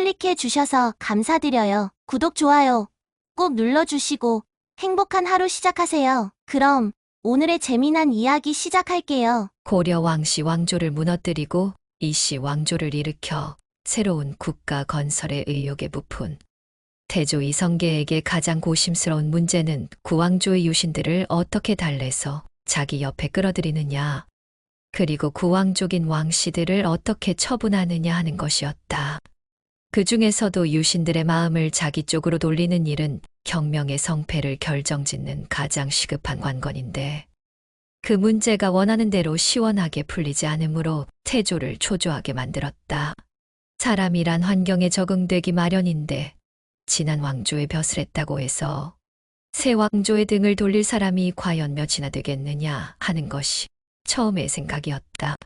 클릭해 주셔서 감사드려요. 구독, 좋아요 꼭 눌러주시고 행복한 하루 시작하세요. 그럼 오늘의 재미난 이야기 시작할게요. 고려 왕씨 왕조를 무너뜨리고 이씨 왕조를 일으켜 새로운 국가 건설의 의욕에 부푼 태조 이성계에게 가장 고심스러운 문제는 구왕조의 유신들을 어떻게 달래서 자기 옆에 끌어들이느냐, 그리고 구왕족인 왕씨들을 어떻게 처분하느냐 하는 것이었다. 그 중에서도 유신들의 마음을 자기 쪽으로 돌리는 일은 혁명의 성패를 결정짓는 가장 시급한 관건인데, 그 문제가 원하는 대로 시원하게 풀리지 않으므로 태조를 초조하게 만들었다. 사람이란 환경에 적응되기 마련인데 지난 왕조의 벼슬 했다고 해서 새 왕조의 등을 돌릴 사람이 과연 몇이나 되겠느냐 하는 것이 처음의 생각이었다.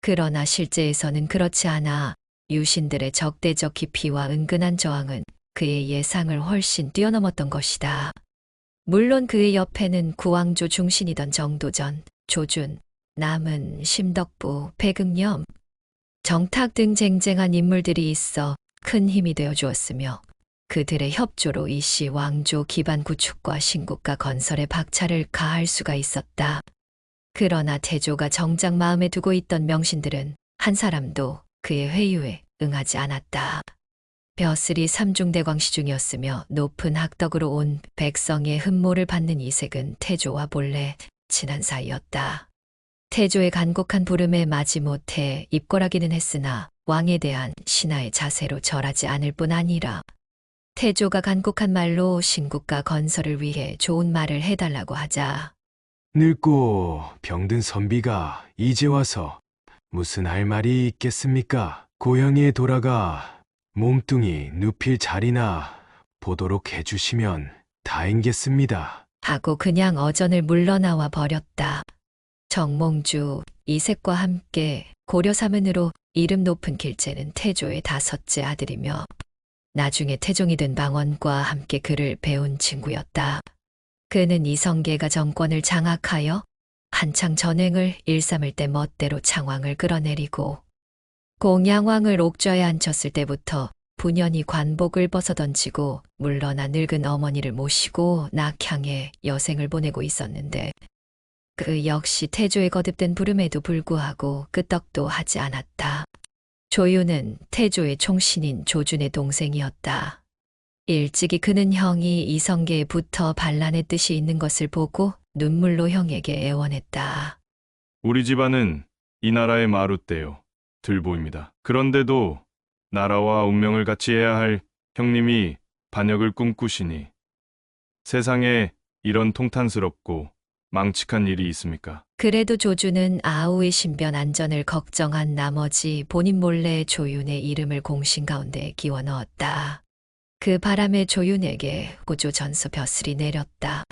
그러나 실제에서는 그렇지 않아 유신들의 적대적 깊이와 은근한 저항은 그의 예상을 훨씬 뛰어넘었던 것이다. 물론 그의 옆에는 구왕조 중신이던 정도전, 조준, 남은, 심덕부, 백응념, 정탁 등 쟁쟁한 인물들이 있어 큰 힘이 되어 주었으며 그들의 협조로 이씨 왕조 기반 구축과 신국가 건설에 박차를 가할 수가 있었다. 그러나 태조가 정작 마음에 두고 있던 명신들은 한 사람도 그의 회유에 응하지 않았다. 벼슬이 삼중대광시 중이었으며 높은 학덕으로 온 백성의 흠모를 받는 이색은 태조와 본래 친한 사이였다. 태조의 간곡한 부름에 마지못해 입궐하기는 했으나 왕에 대한 신하의 자세로 절하지 않을 뿐 아니라 태조가 간곡한 말로 신국가 건설을 위해 좋은 말을 해달라고 하자 늙고 병든 선비가 이제 와서 무슨 할 말이 있겠습니까? 고향에 돌아가 몸뚱이 눕힐 자리나 보도록 해주시면 다행겠습니다. 하고 그냥 어전을 물러나와 버렸다. 정몽주, 이색과 함께 고려 사문으로 이름 높은 길제는 태조의 다섯째 아들이며 나중에 태종이 된 방언과 함께 그를 배운 친구였다. 그는 이성계가 정권을 장악하여 한창 전횡을 일삼을 때 멋대로 창왕을 끌어내리고 공양왕을 옥좌에 앉혔을 때부터 분연히 관복을 벗어던지고 물러나 늙은 어머니를 모시고 낙향에 여생을 보내고 있었는데 그 역시 태조의 거듭된 부름에도 불구하고 끄떡도 하지 않았다. 조유는 태조의 총신인 조준의 동생이었다. 일찍이 그는 형이 이성계에 붙어 반란의 뜻이 있는 것을 보고 눈물로 형에게 애원했다. 우리 집안은 이 나라의 마루떼요. 들보입니다. 그런데도 나라와 운명을 같이 해야 할 형님이 반역을 꿈꾸시니 세상에 이런 통탄스럽고 망측한 일이 있습니까? 그래도 조주는 아우의 신변 안전을 걱정한 나머지 본인 몰래 조윤의 이름을 공신 가운데 끼워 넣었다. 그 바람에 조윤에게 고조 전서 벼슬이 내렸다.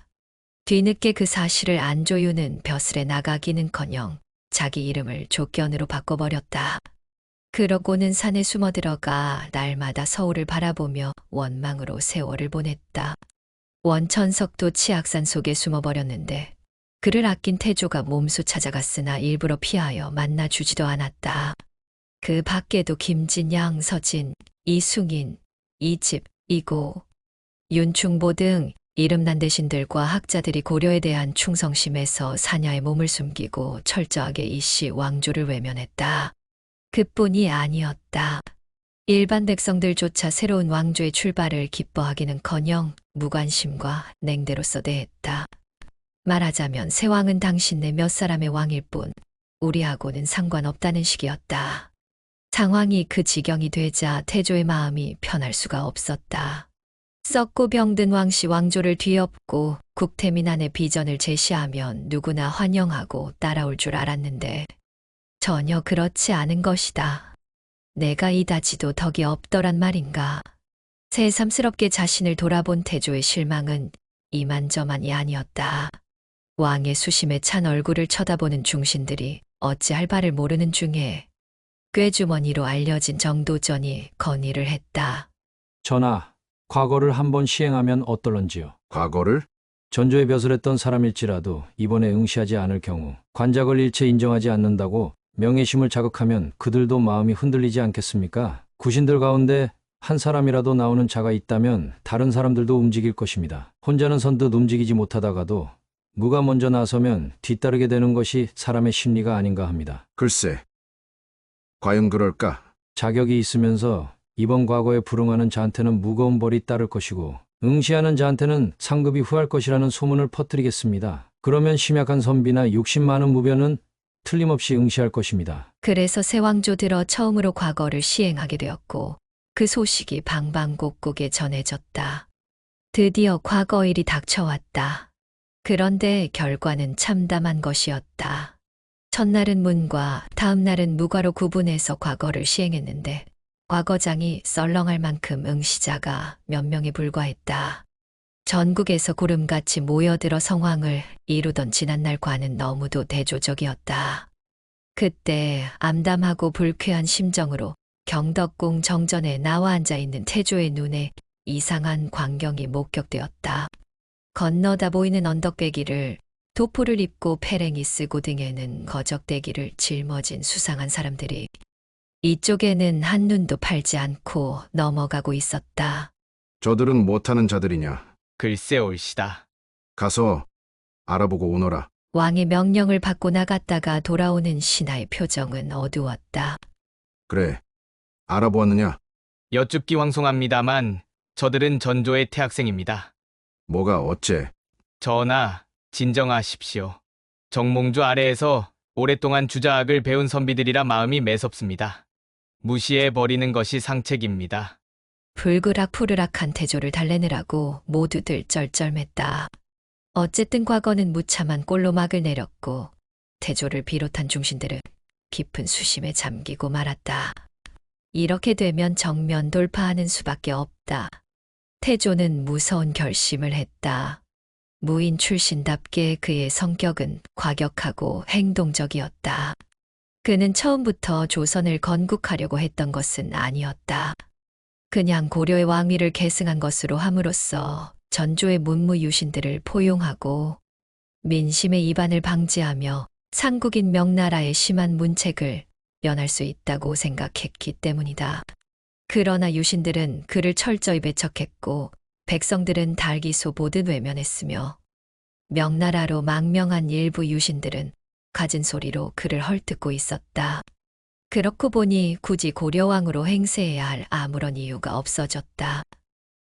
뒤늦게 그 사실을 안 조윤은 벼슬에 나가기는커녕 자기 이름을 조견으로 바꿔버렸다. 그러고는 산에 숨어 들어가 날마다 서울을 바라보며 원망으로 세월을 보냈다. 원천석도 치악산 속에 숨어버렸는데 그를 아낀 태조가 몸소 찾아갔으나 일부러 피하여 만나주지도 않았다. 그 밖에도 김진 양, 서진, 이승인, 이집, 이고, 윤충보 등 이름난 대신들과 학자들이 고려에 대한 충성심에서 사냐의 몸을 숨기고 철저하게 이씨 왕조를 외면했다. 그뿐이 아니었다. 일반 백성들조차 새로운 왕조의 출발을 기뻐하기는커녕 무관심과 냉대로서 대했다. 말하자면 새 왕은 당신네 몇 사람의 왕일 뿐 우리하고는 상관없다는 식이었다. 상황이 그 지경이 되자 태조의 마음이 편할 수가 없었다. 썩고 병든 왕씨 왕조를 뒤엎고 국태민안의 비전을 제시하면 누구나 환영하고 따라올 줄 알았는데 전혀 그렇지 않은 것이다. 내가 이다지도 덕이 없더란 말인가. 새삼스럽게 자신을 돌아본 태조의 실망은 이만저만이 아니었다. 왕의 수심에 찬 얼굴을 쳐다보는 중신들이 어찌할 바를 모르는 중에 꾀주머니로 알려진 정도전이 건의를 했다. 전하, 과거를 한번 시행하면 어떨런지요? 과거를 전조에 벼슬했던 사람일지라도 이번에 응시하지 않을 경우 관작을 일체 인정하지 않는다고 명예심을 자극하면 그들도 마음이 흔들리지 않겠습니까? 구신들 가운데 한 사람이라도 나오는 자가 있다면 다른 사람들도 움직일 것입니다. 혼자는 선뜻 움직이지 못하다가도 무가 먼저 나서면 뒤따르게 되는 것이 사람의 심리가 아닌가 합니다. 글쎄, 과연 그럴까? 자격이 있으면서 이번 과거에 불응하는 자한테는 무거운 벌이 따를 것이고 응시하는 자한테는 상급이 후할 것이라는 소문을 퍼뜨리겠습니다. 그러면 심약한 선비나 욕심 많은 무변은 틀림없이 응시할 것입니다. 그래서 새 왕조 들어 처음으로 과거를 시행하게 되었고 그 소식이 방방곡곡에 전해졌다. 드디어 과거일이 닥쳐왔다. 그런데 결과는 참담한 것이었다. 첫날은 문과 다음 날은 무과로 구분해서 과거를 시행했는데 과거장이 썰렁할 만큼 응시자가 몇 명에 불과했다. 전국에서 구름같이 모여들어 성황을 이루던 지난날과는 너무도 대조적이었다. 그때 암담하고 불쾌한 심정으로 경덕궁 정전에 나와 앉아 있는 태조의 눈에 이상한 광경이 목격되었다. 건너다 보이는 언덕배기를 도포를 입고 패랭이 쓰고 등에는 거적대기를 짊어진 수상한 사람들이 이쪽에는 한눈도 팔지 않고 넘어가고 있었다. 저들은 못하는 자들이냐? 글쎄 옳시다. 가서 알아보고 오너라. 왕의 명령을 받고 나갔다가 돌아오는 신하의 표정은 어두웠다. 그래, 알아보았느냐? 여쭙기 황송합니다만 저들은 전조의 태학생입니다. 뭐가 어째? 전하, 진정하십시오. 정몽주 아래에서 오랫동안 주자학을 배운 선비들이라 마음이 매섭습니다. 무시해 버리는 것이 상책입니다. 불그락 푸르락한 태조를 달래느라고 모두들 쩔쩔맸다. 어쨌든 과거는 무참한 꼴로 막을 내렸고 태조를 비롯한 중신들은 깊은 수심에 잠기고 말았다. 이렇게 되면 정면 돌파하는 수밖에 없다. 태조는 무서운 결심을 했다. 무인 출신답게 그의 성격은 과격하고 행동적이었다. 그는 처음부터 조선을 건국하려고 했던 것은 아니었다. 그냥 고려의 왕위를 계승한 것으로 함으로써 전조의 문무유신들을 포용하고 민심의 이반을 방지하며 상국인 명나라의 심한 문책을 면할 수 있다고 생각했기 때문이다. 그러나 유신들은 그를 철저히 배척했고 백성들은 달기소 보듯 외면했으며 명나라로 망명한 일부 유신들은 가진 소리로 그를 헐뜯고 있었다. 그렇고 보니 굳이 고려왕으로 행세해야 할 아무런 이유가 없어졌다.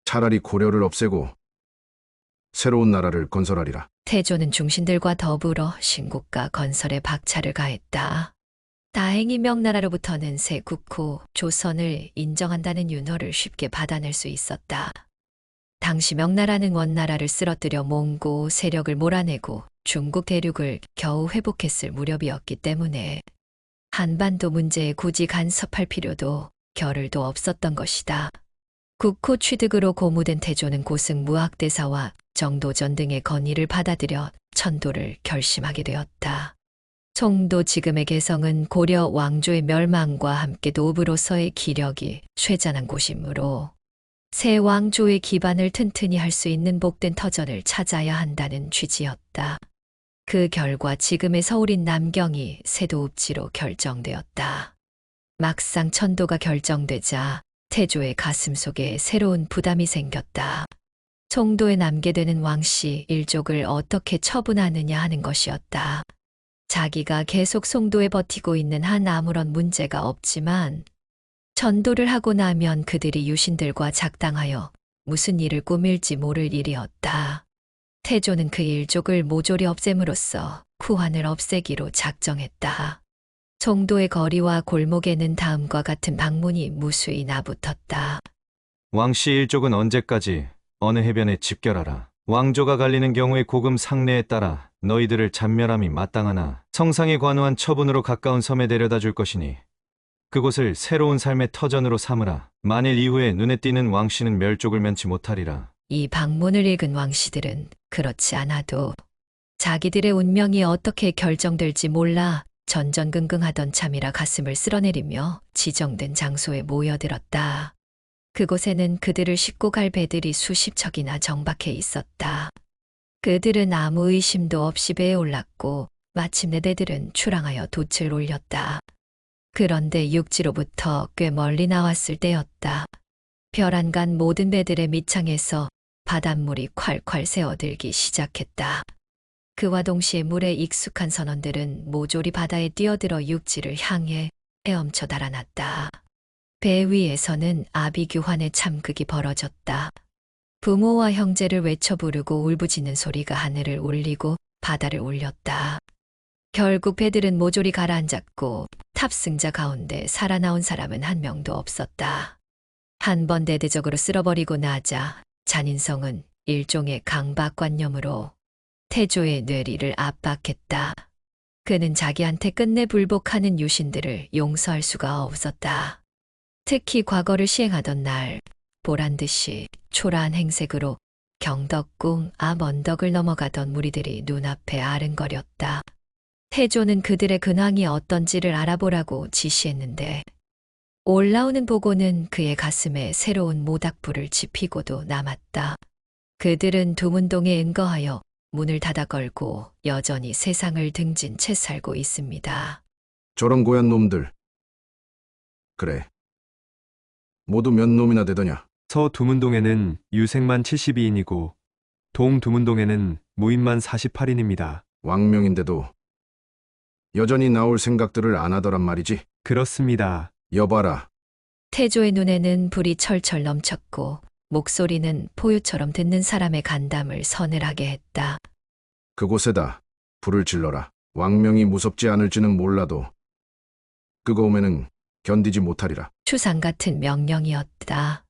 차라리 고려를 없애고 새로운 나라를 건설하리라. 태조는 중신들과 더불어 신국가 건설에 박차를 가했다. 다행히 명나라로부터는 새 국호 조선을 인정한다는 윤허를 쉽게 받아낼 수 있었다. 당시 명나라는 원나라를 쓰러뜨려 몽고 세력을 몰아내고 중국 대륙을 겨우 회복했을 무렵이었기 때문에 한반도 문제에 굳이 간섭할 필요도 겨를도 없었던 것이다. 국호 취득으로 고무된 태조는 고승 무학대사와 정도전 등의 건의를 받아들여 천도를 결심하게 되었다. 송도 지금의 개성은 고려 왕조의 멸망과 함께 노부로서의 기력이 쇠잔한 곳이므로 새 왕조의 기반을 튼튼히 할 수 있는 복된 터전을 찾아야 한다는 취지였다. 그 결과 지금의 서울인 남경이 세도읍지로 결정되었다. 막상 천도가 결정되자 태조의 가슴 속에 새로운 부담이 생겼다. 송도에 남게 되는 왕씨 일족을 어떻게 처분하느냐 하는 것이었다. 자기가 계속 송도에 버티고 있는 한 아무런 문제가 없지만 전도를 하고 나면 그들이 유신들과 작당하여 무슨 일을 꾸밀지 모를 일이었다. 태조는 그 일족을 모조리 없앰으로써 쿠환을 없애기로 작정했다. 송도의 거리와 골목에는 다음과 같은 방문이 무수히 나붙었다. 왕씨 일족은 언제까지 어느 해변에 집결하라. 왕조가 갈리는 경우에 고금 상례에 따라 너희들을 잔멸함이 마땅하나 성상에 관우한 처분으로 가까운 섬에 데려다 줄 것이니 그곳을 새로운 삶의 터전으로 삼으라. 만일 이후에 눈에 띄는 왕씨는 멸족을 면치 못하리라. 이 방문을 읽은 왕씨들은 그렇지 않아도 자기들의 운명이 어떻게 결정될지 몰라 전전긍긍하던 참이라 가슴을 쓸어내리며 지정된 장소에 모여들었다. 그곳에는 그들을 싣고 갈 배들이 수십 척이나 정박해 있었다. 그들은 아무 의심도 없이 배에 올랐고 마침내 대들은 출항하여 돛을 올렸다. 그런데 육지로부터 꽤 멀리 나왔을 때였다. 별안간 모든 배들의 밑창에서 바닷물이 콸콸 새어들기 시작했다. 그와 동시에 물에 익숙한 선원들은 모조리 바다에 뛰어들어 육지를 향해 헤엄쳐 달아났다. 배 위에서는 아비규환의 참극이 벌어졌다. 부모와 형제를 외쳐 부르고 울부짖는 소리가 하늘을 울리고 바다를 울렸다. 결국 배들은 모조리 가라앉았고 탑승자 가운데 살아나온 사람은 한 명도 없었다. 한 번 대대적으로 쓸어버리고 나자 잔인성은 일종의 강박관념으로 태조의 뇌리를 압박했다. 그는 자기한테 끝내 불복하는 유신들을 용서할 수가 없었다. 특히 과거를 시행하던 날 보란 듯이 초라한 행색으로 경덕궁 앞 언덕을 넘어가던 무리들이 눈앞에 아른거렸다. 태조는 그들의 근황이 어떤지를 알아보라고 지시했는데 올라오는 보고는 그의 가슴에 새로운 모닥불을 지피고도 남았다. 그들은 두문동에 은거하여 문을 닫아 걸고 여전히 세상을 등진 채 살고 있습니다. 저런 고얀 놈들. 그래. 모두 몇 놈이나 되더냐? 서 두문동에는 유생만 72인이고 동 두문동에는 무인만 48인입니다. 왕명인데도 여전히 나올 생각들을 안 하더란 말이지. 그렇습니다. 여봐라. 태조의 눈에는 불이 철철 넘쳤고 목소리는 포유처럼 듣는 사람의 간담을 서늘하게 했다. 그곳에다 불을 질러라. 왕명이 무섭지 않을지는 몰라도 그거 오면은 견디지 못하리라. 추상 같은 명령이었다.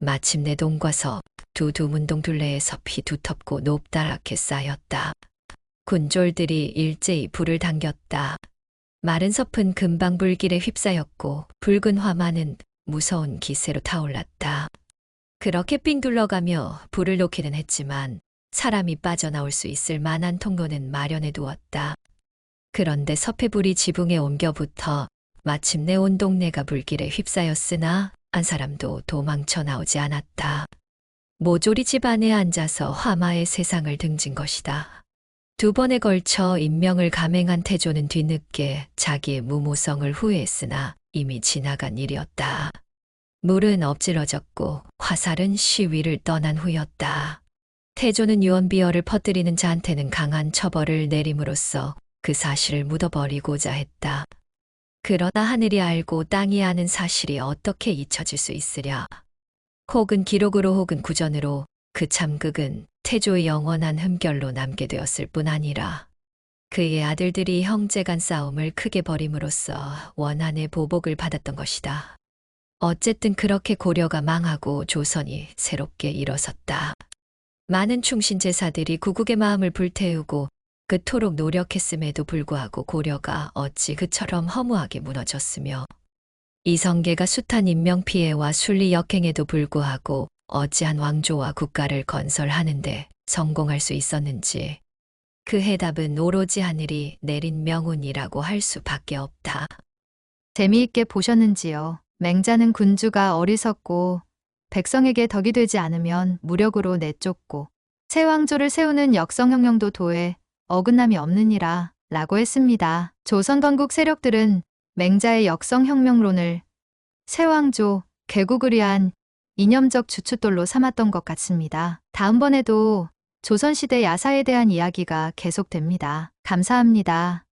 마침내 동과서 두 두문동 둘레에서 피 두텁고 높다랗게 쌓였다. 군졸들이 일제히 불을 당겼다. 마른 섭은 금방 불길에 휩싸였고 붉은 화만은 무서운 기세로 타올랐다. 그렇게 삥 둘러가며 불을 놓기는 했지만 사람이 빠져나올 수 있을 만한 통로는 마련해 두었다. 그런데 섭해불이 지붕에 옮겨 붙어 마침내 온 동네가 불길에 휩싸였으나 한 사람도 도망쳐 나오지 않았다. 모조리 집 안에 앉아서 화마의 세상을 등진 것이다. 두 번에 걸쳐 인명을 감행한 태조는 뒤늦게 자기의 무모성을 후회했으나 이미 지나간 일이었다. 물은 엎질러졌고 화살은 시위를 떠난 후였다. 태조는 유언비어를 퍼뜨리는 자한테는 강한 처벌을 내림으로써 그 사실을 묻어버리고자 했다. 그러나 하늘이 알고 땅이 아는 사실이 어떻게 잊혀질 수 있으랴. 혹은 기록으로 혹은 구전으로 그 참극은 태조의 영원한 흠결로 남게 되었을 뿐 아니라 그의 아들들이 형제간 싸움을 크게 벌임으로써 원한의 보복을 받았던 것이다. 어쨌든 그렇게 고려가 망하고 조선이 새롭게 일어섰다. 많은 충신 제사들이 구국의 마음을 불태우고 그토록 노력했음에도 불구하고 고려가 어찌 그처럼 허무하게 무너졌으며 이성계가 숱한 인명피해와 순리 역행에도 불구하고 어찌한 왕조와 국가를 건설하는데 성공할 수 있었는지 그 해답은 오로지 하늘이 내린 명운이라고 할 수밖에 없다. 재미있게 보셨는지요? 맹자는 군주가 어리석고 백성에게 덕이 되지 않으면 무력으로 내쫓고 새 왕조를 세우는 역성혁명도 도에 어긋남이 없느니라 라고 했습니다. 조선 건국 세력들은 맹자의 역성혁명론을 새 왕조, 개국을 위한 이념적 주춧돌로 삼았던 것 같습니다. 다음번에도 조선시대 야사에 대한 이야기가 계속됩니다. 감사합니다.